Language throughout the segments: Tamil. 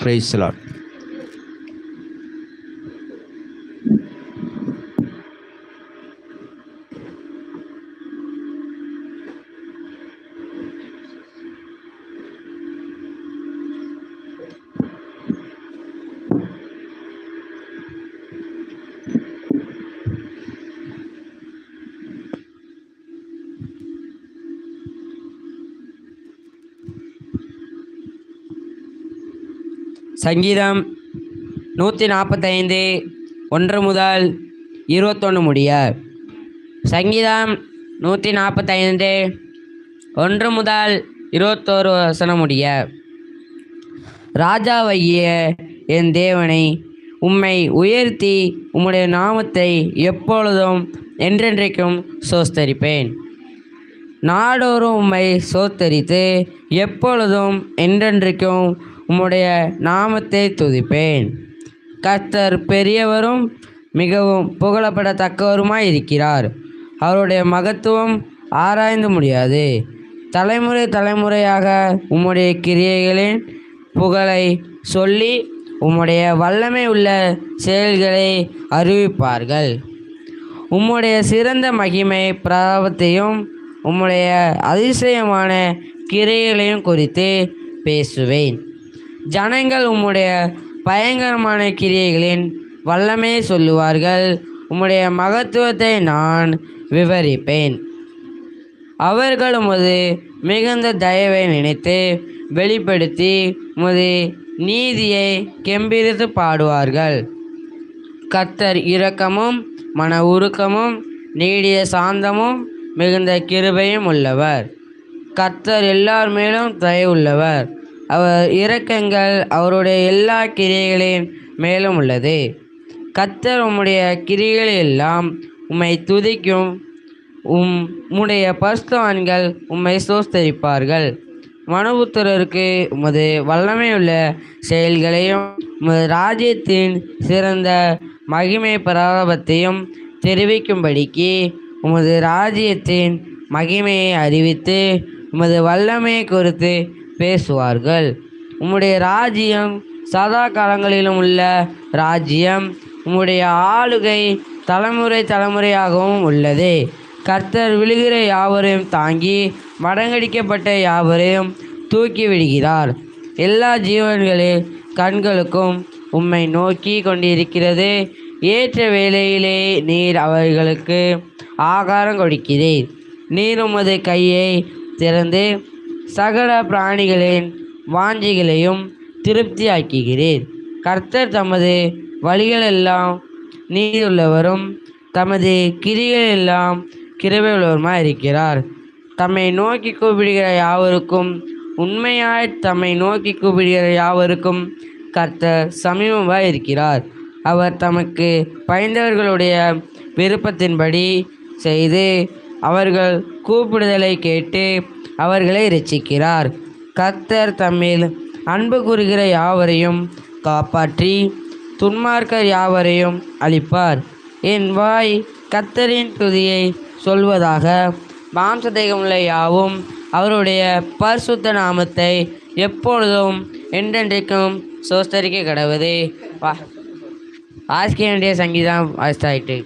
பிரைஸ் லார்ட் சங்கீதம் நூற்றி நாற்பத்தைந்து ஒன்று முதல் இருபத்தொன்று முடிய. சங்கீதம் நூற்றி நாற்பத்தைந்து ஒன்று முதல் இருபத்தோரு வசனம் முடிய. ராஜாவைய என் தேவனை உம்மை உயர்த்தி உம்முடைய நாமத்தை எப்பொழுதும் என்றென்றைக்கும் சோஸ்தரிப்பேன். நாடோறும் உம்மை சோத்தரித்து எப்பொழுதும் என்றென்றைக்கும் உம்முடைய நாமத்தை துதிப்பேன். கர்த்தர் பெரியவரும் மிகவும் புகழப்படத்தக்கவருமாய் இருக்கிறார் அவருடைய மகத்துவம் ஆராய்ந்து முடியாது. தலைமுறை தலைமுறையாக உம்முடைய கிரியைகளின் புகழை சொல்லி உம்முடைய வல்லமை உள்ள செயல்களை அறிவிப்பார்கள். உம்முடைய சிறந்த மகிமை பிரபத்தையும் உம்முடைய அதிசயமான கிரைகளையும் குறித்து பேசுவேன். ஜனங்கள் உம்முடைய பயங்கரமான கிரியைகளின் வல்லமை சொல்லுவார்கள். உம்முடைய மகத்துவத்தை நான் விவரிப்பேன். அவர்கள் உமது மிகுந்த தயவை நினைத்து வெளிப்படுத்தி உமது நீதியை கெம்பிரித்து பாடுவார்கள். கத்தர் இரக்கமும் மன உருக்கமும் நீடிய சாந்தமும் மிகுந்த கிருபையும் உள்ளவர். கத்தர் எல்லார் மேலும் தயவுள்ளவர். அவர் இரக்கங்கள் அவருடைய எல்லா கிரியைகளின் மேலும் உள்ளது. கத்தர் உம்முடைய கிரிகளை எல்லாம் உம்மை துதிக்கும். உம் உம்முடைய பரிசுத்தவான்கள் உம்மை சோஸ்தரிப்பார்கள் மனுபுத்திரருக்கு உமது வல்லமையுள்ள செயல்களையும் உமது ராஜ்யத்தின் சிறந்த மகிமை பிரபத்தையும் தெரிவிக்கும்படிக்கு உமது ராஜ்யத்தின் மகிமையை அறிவித்து உமது வல்லமையை குறித்து பேசுவார்கள். உம்முடைய ராஜ்யம் சதா காலங்களிலும் உள்ள ராஜ்யம். உம்முடைய ஆளுகை தலைமுறை தலைமுறையாகவும் உள்ளது. கர்த்தர் விழுகிற யாவரையும் தாங்கி மடங்கடிக்கப்பட்ட யாவரையும் தூக்கி விடுகிறார். எல்லா ஜீவன்களின் கண்களுக்கும் உம்மை நோக்கி கொண்டிருக்கிறது. ஏற்ற வேளையிலே நீர் அவர்களுக்கு ஆகாரம் கொடுக்கிறீர். நீர் உமது கையை திறந்து சகல பிராணிகளின் வாஞ்சிகளையும் திருப்தியாக்குகிறீர். கர்த்தர் தமது வழிகளெல்லாம் நீதியுள்ளவரும் தமது கிரிகளெல்லாம் கிருபையுள்ளவருமாய் இருக்கிறார். தம்மை நோக்கி கூப்பிடுகிற யாவருக்கும் உண்மையாய் தம்மை நோக்கி கூப்பிடுகிற யாவருக்கும் கர்த்தர் சமீபமாக இருக்கிறார். அவர் தமக்கு பயந்தவர்களுடைய விருப்பத்தின்படி செய்து அவர்கள் கூப்பிடுதலை கேட்டு அவர்களை ரசிக்கிறார் கத்தர் தம்மில் அன்பு கூறுகிற யாவரையும் காப்பாற்றி துன்மார்க்கர் யாவரையும் அளிப்பார் என் வாய் கத்தரின் துதியை சொல்வதாக மாம்சதேகமுள்ள யாவும் அவருடைய பரிசுத்த நாமத்தை எப்பொழுதும் என்றென்றைக்கும் சோஸ்தரிக்க கடவுது. வா. வாசிக்க வேண்டிய சங்கீதம் வாசித்தாயிட்டு.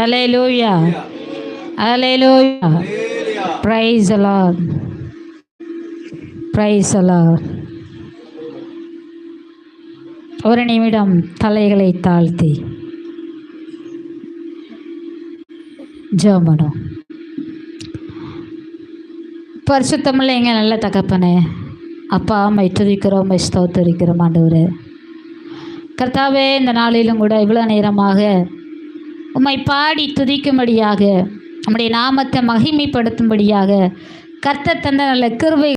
Hallelujah hallelujah praise the praise Praise ஒரு நிமிடம் தலைகளை தாழ்த்தி. ஜோமனும் பரிசுத்தமில்ல எங்க நல்ல தகப்பனே. அப்பா அம்மை துதிக்கிறோம் அம்மை ஸ்தோத்தரிக்கிறோம் ஆண்டவரே. கர்த்தாவே இந்த நாளிலும் கூட இவ்வளோ நேரமாக உம்மை பாடி துதிக்கும்படியாக நம்முடைய நாமத்தை மகிமைப்படுத்தும்படியாக கர்த்த தந்த நல்ல கிருவை